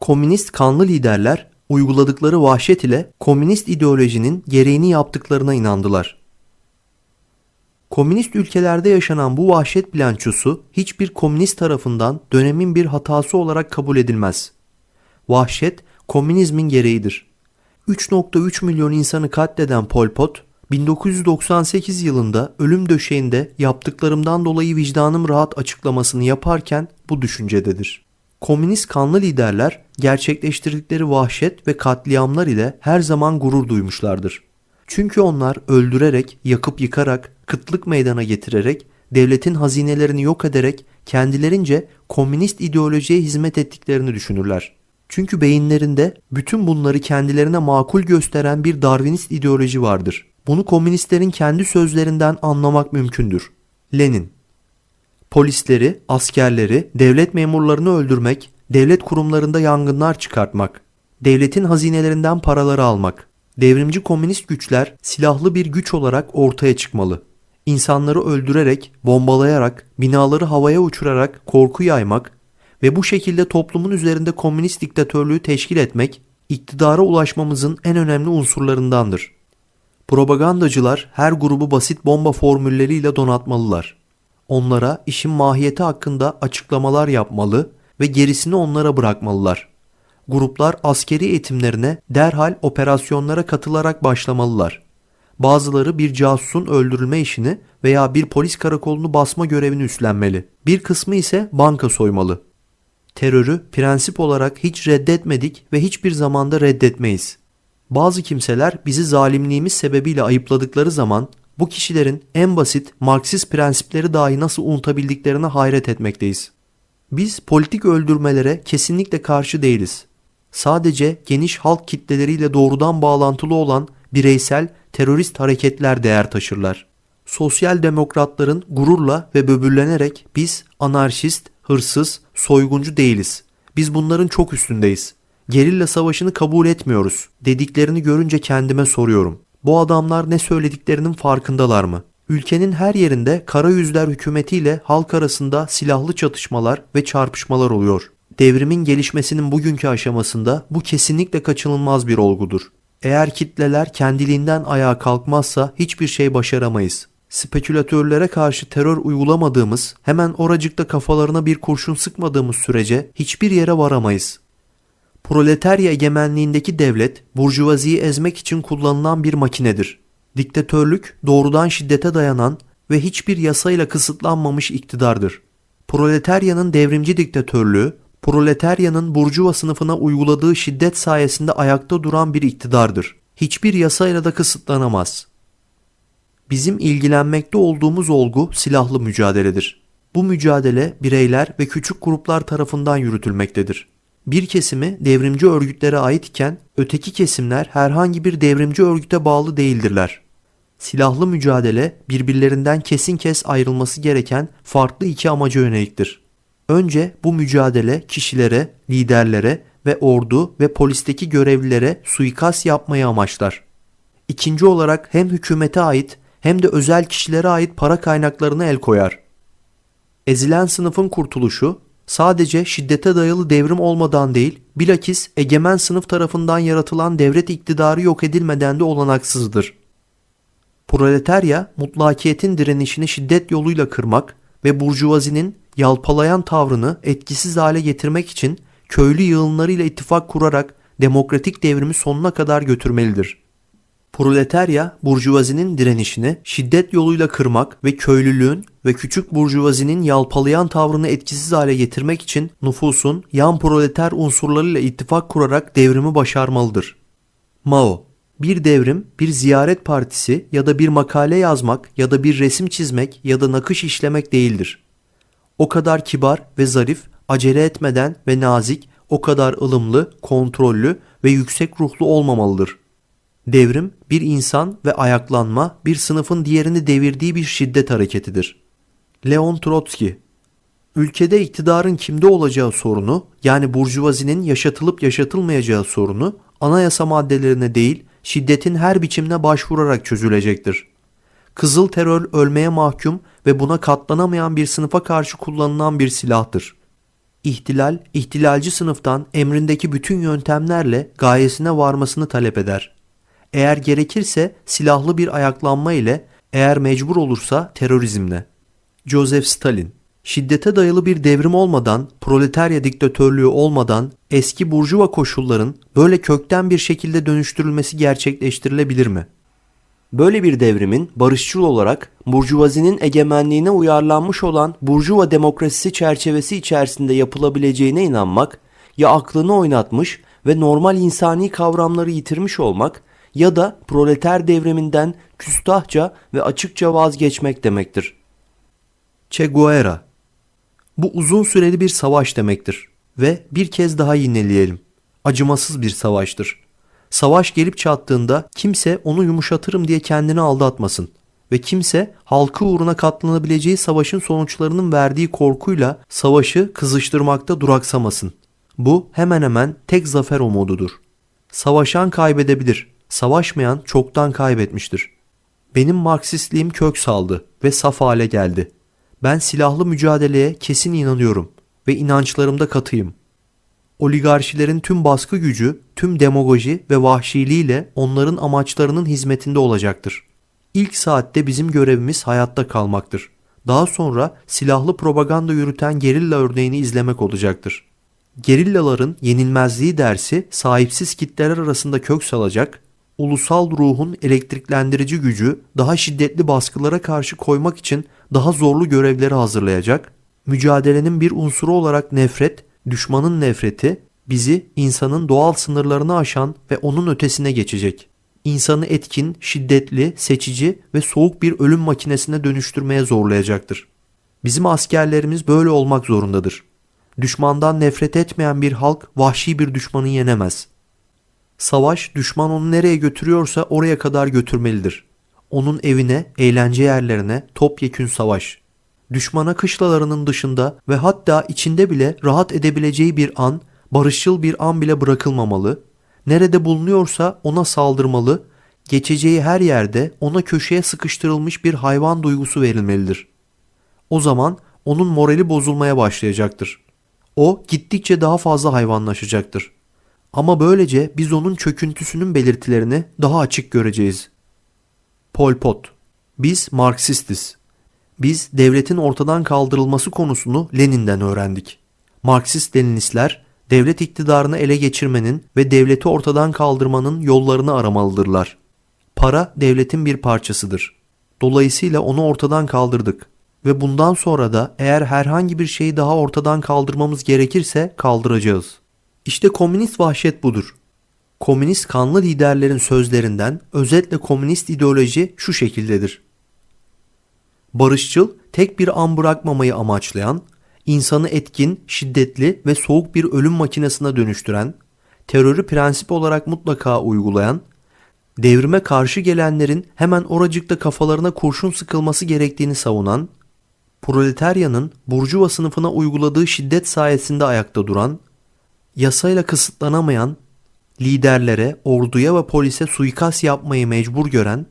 Komünist kanlı liderler uyguladıkları vahşet ile komünist ideolojinin gereğini yaptıklarına inandılar. Komünist ülkelerde yaşanan bu vahşet bilançosu hiçbir komünist tarafından dönemin bir hatası olarak kabul edilmez. Vahşet komünizmin gereğidir. 3.3 milyon insanı katleden Pol Pot, 1998 yılında ölüm döşeğinde yaptıklarımdan dolayı vicdanım rahat açıklamasını yaparken bu düşüncededir. Komünist kanlı liderler gerçekleştirdikleri vahşet ve katliamlar ile her zaman gurur duymuşlardır. Çünkü onlar öldürerek, yakıp yıkarak, kıtlık meydana getirerek, devletin hazinelerini yok ederek kendilerince komünist ideolojiye hizmet ettiklerini düşünürler. Çünkü beyinlerinde bütün bunları kendilerine makul gösteren bir Darwinist ideoloji vardır. Bunu komünistlerin kendi sözlerinden anlamak mümkündür. Lenin Polisleri, askerleri, devlet memurlarını öldürmek, devlet kurumlarında yangınlar çıkartmak, devletin hazinelerinden paraları almak. Devrimci komünist güçler silahlı bir güç olarak ortaya çıkmalı. İnsanları öldürerek, bombalayarak, binaları havaya uçurarak korku yaymak ve bu şekilde toplumun üzerinde komünist diktatörlüğü teşkil etmek, iktidara ulaşmamızın en önemli unsurlarındandır. Propagandacılar her grubu basit bomba formülleriyle donatmalılar. Onlara işin mahiyeti hakkında açıklamalar yapmalı ve gerisini onlara bırakmalılar. Gruplar askeri eğitimlerine derhal operasyonlara katılarak başlamalılar. Bazıları bir casusun öldürülme işini veya bir polis karakolunu basma görevini üstlenmeli. Bir kısmı ise banka soymalı. Terörü prensip olarak hiç reddetmedik ve hiçbir zamanda reddetmeyiz. Bazı kimseler bizi zalimliğimiz sebebiyle ayıpladıkları zaman bu kişilerin en basit Marksist prensipleri dahi nasıl unutabildiklerine hayret etmekteyiz. Biz politik öldürmelere kesinlikle karşı değiliz. Sadece geniş halk kitleleriyle doğrudan bağlantılı olan bireysel terörist hareketler değer taşırlar. Sosyal demokratların gururla ve böbürlenerek biz anarşist, hırsız, soyguncu değiliz. Biz bunların çok üstündeyiz. Gerilla savaşını kabul etmiyoruz dediklerini görünce kendime soruyorum. Bu adamlar ne söylediklerinin farkındalar mı? Ülkenin her yerinde kara yüzler hükümetiyle halk arasında silahlı çatışmalar ve çarpışmalar oluyor. Devrimin gelişmesinin bugünkü aşamasında bu kesinlikle kaçınılmaz bir olgudur. Eğer kitleler kendiliğinden ayağa kalkmazsa hiçbir şey başaramayız. Spekülatörlere karşı terör uygulamadığımız, hemen oracıkta kafalarına bir kurşun sıkmadığımız sürece hiçbir yere varamayız. Proletarya egemenliğindeki devlet, burjuvaziyi ezmek için kullanılan bir makinedir. Diktatörlük, doğrudan şiddete dayanan ve hiçbir yasayla kısıtlanmamış iktidardır. Proletaryanın devrimci diktatörlüğü, proletaryanın burjuva sınıfına uyguladığı şiddet sayesinde ayakta duran bir iktidardır. Hiçbir yasayla da kısıtlanamaz. Bizim ilgilenmekte olduğumuz olgu silahlı mücadeledir. Bu mücadele bireyler ve küçük gruplar tarafından yürütülmektedir. Bir kesimi devrimci örgütlere ait iken öteki kesimler herhangi bir devrimci örgüte bağlı değildirler. Silahlı mücadele birbirlerinden kesin kes ayrılması gereken farklı iki amaca yöneliktir. Önce bu mücadele kişilere, liderlere ve ordu ve polisteki görevlilere suikast yapmayı amaçlar. İkinci olarak hem hükümete ait hem de özel kişilere ait para kaynaklarına el koyar. Ezilen sınıfın kurtuluşu sadece şiddete dayalı devrim olmadan değil, bilakis egemen sınıf tarafından yaratılan devlet iktidarı yok edilmeden de olanaksızdır. Proletarya, mutlakiyetin direnişini şiddet yoluyla kırmak ve burjuvazinin yalpalayan tavrını etkisiz hale getirmek için köylü yığınlarıyla ittifak kurarak demokratik devrimi sonuna kadar götürmelidir. Proletarya, burjuvazinin direnişini şiddet yoluyla kırmak ve köylülüğün ve küçük burjuvazinin yalpalayan tavrını etkisiz hale getirmek için nüfusun yan proleter unsurlarıyla ittifak kurarak devrimi başarmalıdır. Mao bir devrim, bir ziyaret partisi ya da bir makale yazmak ya da bir resim çizmek ya da nakış işlemek değildir. O kadar kibar ve zarif, acele etmeden ve nazik, o kadar ılımlı, kontrollü ve yüksek ruhlu olmamalıdır. Devrim bir insan ve ayaklanma bir sınıfın diğerini devirdiği bir şiddet hareketidir. Leon Trotsky Ülkede iktidarın kimde olacağı sorunu yani burjuvazinin yaşatılıp yaşatılmayacağı sorunu anayasa maddelerine değil şiddetin her biçimine başvurarak çözülecektir. Kızıl terör ölmeye mahkum ve buna katlanamayan bir sınıfa karşı kullanılan bir silahtır. İhtilal, ihtilalci sınıftan emrindeki bütün yöntemlerle gayesine varmasını talep eder. Eğer gerekirse silahlı bir ayaklanma ile, eğer mecbur olursa terörizmle. Joseph Stalin Şiddete dayalı bir devrim olmadan, proletarya diktatörlüğü olmadan eski burjuva koşulların böyle kökten bir şekilde dönüştürülmesi gerçekleştirilebilir mi? Böyle bir devrimin barışçıl olarak burjuvazinin egemenliğine uyarlanmış olan burjuva demokrasisi çerçevesi içerisinde yapılabileceğine inanmak ya aklını oynatmış ve normal insani kavramları yitirmiş olmak ya da proleter devriminden küstahça ve açıkça vazgeçmek demektir. Che Guevara Bu uzun süreli bir savaş demektir ve bir kez daha yineleyelim. Acımasız bir savaştır. Savaş gelip çattığında kimse onu yumuşatırım diye kendini aldatmasın ve kimse halkı uğruna katlanabileceği savaşın sonuçlarının verdiği korkuyla savaşı kızıştırmakta duraksamasın. Bu hemen hemen tek zafer umududur. Savaşan kaybedebilir, savaşmayan çoktan kaybetmiştir. Benim Marksistliğim kök saldı ve saf hale geldi. Ben silahlı mücadeleye kesin inanıyorum ve inançlarımda katıyım. Oligarşilerin tüm baskı gücü, tüm demagoji ve vahşiliğiyle onların amaçlarının hizmetinde olacaktır. İlk saatte bizim görevimiz hayatta kalmaktır. Daha sonra silahlı propaganda yürüten gerilla örneğini izlemek olacaktır. Gerillaların yenilmezliği dersi sahipsiz kitleler arasında kök salacak, ulusal ruhun elektriklendirici gücü daha şiddetli baskılara karşı koymak için daha zorlu görevleri hazırlayacak, mücadelenin bir unsuru olarak nefret, düşmanın nefreti bizi insanın doğal sınırlarını aşan ve onun ötesine geçecek. İnsanı etkin, şiddetli, seçici ve soğuk bir ölüm makinesine dönüştürmeye zorlayacaktır. Bizim askerlerimiz böyle olmak zorundadır. Düşmandan nefret etmeyen bir halk vahşi bir düşmanı yenemez. Savaş düşman onu nereye götürüyorsa oraya kadar götürmelidir. Onun evine, eğlence yerlerine topyekün savaş. Düşmana kışlalarının dışında ve hatta içinde bile rahat edebileceği bir an, barışçıl bir an bile bırakılmamalı. Nerede bulunuyorsa ona saldırmalı. Geçeceği her yerde ona köşeye sıkıştırılmış bir hayvan duygusu verilmelidir. O zaman onun morali bozulmaya başlayacaktır. O gittikçe daha fazla hayvanlaşacaktır. Ama böylece biz onun çöküntüsünün belirtilerini daha açık göreceğiz. Pol Pot Biz Marksistiz. Biz devletin ortadan kaldırılması konusunu Lenin'den öğrendik. Marksist Leninistler devlet iktidarını ele geçirmenin ve devleti ortadan kaldırmanın yollarını aramalıdırlar. Para devletin bir parçasıdır. Dolayısıyla onu ortadan kaldırdık ve bundan sonra da eğer herhangi bir şeyi daha ortadan kaldırmamız gerekirse kaldıracağız. İşte komünist vahşet budur. Komünist kanlı liderlerin sözlerinden özetle komünist ideoloji şu şekildedir. Barışçıl, tek bir an bırakmamayı amaçlayan, insanı etkin, şiddetli ve soğuk bir ölüm makinesine dönüştüren, terörü prensip olarak mutlaka uygulayan, devrime karşı gelenlerin hemen oracıkta kafalarına kurşun sıkılması gerektiğini savunan, proletaryanın burjuva sınıfına uyguladığı şiddet sayesinde ayakta duran, yasayla kısıtlanamayan, liderlere, orduya ve polise suikast yapmayı mecbur gören,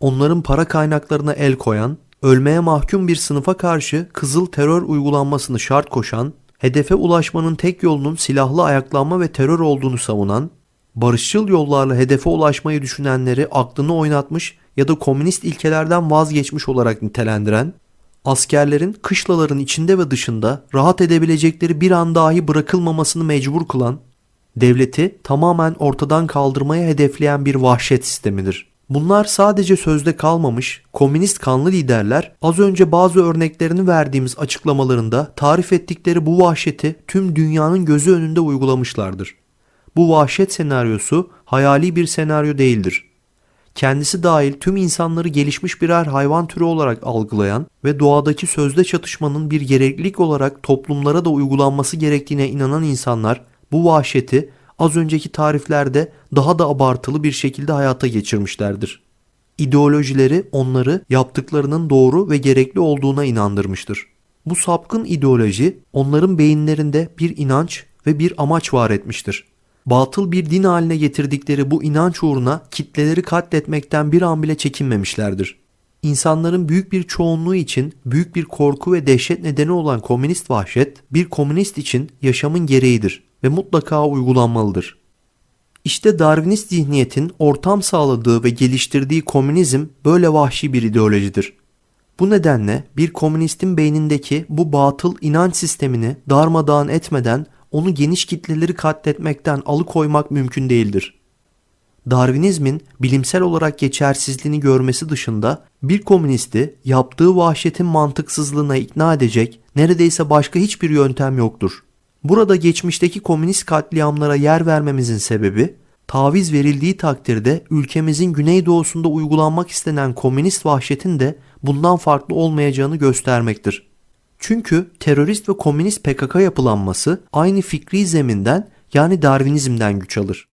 onların para kaynaklarına el koyan, ölmeye mahkum bir sınıfa karşı kızıl terör uygulanmasını şart koşan, hedefe ulaşmanın tek yolunun silahlı ayaklanma ve terör olduğunu savunan, barışçıl yollarla hedefe ulaşmayı düşünenleri aklını oynatmış ya da komünist ilkelerden vazgeçmiş olarak nitelendiren, askerlerin kışlaların içinde ve dışında rahat edebilecekleri bir an dahi bırakılmamasını mecbur kılan, devleti tamamen ortadan kaldırmaya hedefleyen bir vahşet sistemidir. Bunlar sadece sözde kalmamış, komünist kanlı liderler az önce bazı örneklerini verdiğimiz açıklamalarında tarif ettikleri bu vahşeti tüm dünyanın gözü önünde uygulamışlardır. Bu vahşet senaryosu hayali bir senaryo değildir. Kendisi dahil tüm insanları gelişmiş birer hayvan türü olarak algılayan ve doğadaki sözde çatışmanın bir gereklilik olarak toplumlara da uygulanması gerektiğine inanan insanlar bu vahşeti az önceki tariflerde daha da abartılı bir şekilde hayata geçirmişlerdir. İdeolojileri onları yaptıklarının doğru ve gerekli olduğuna inandırmıştır. Bu sapkın ideoloji onların beyinlerinde bir inanç ve bir amaç var etmiştir. Batıl bir din haline getirdikleri bu inanç uğruna kitleleri katletmekten bir an bile çekinmemişlerdir. İnsanların büyük bir çoğunluğu için büyük bir korku ve dehşet nedeni olan komünist vahşet bir komünist için yaşamın gereğidir ve mutlaka uygulanmalıdır. İşte Darwinist zihniyetin ortam sağladığı ve geliştirdiği komünizm böyle vahşi bir ideolojidir. Bu nedenle bir komünistin beynindeki bu batıl inanç sistemini darmadağın etmeden onu geniş kitleleri katletmekten alıkoymak mümkün değildir. Darwinizmin bilimsel olarak geçersizliğini görmesi dışında bir komünisti yaptığı vahşetin mantıksızlığına ikna edecek neredeyse başka hiçbir yöntem yoktur. Burada geçmişteki komünist katliamlara yer vermemizin sebebi taviz verildiği takdirde ülkemizin güneydoğusunda uygulanmak istenen komünist vahşetin de bundan farklı olmayacağını göstermektir. Çünkü terörist ve komünist PKK yapılanması aynı fikri zeminden yani Darwinizmden güç alır.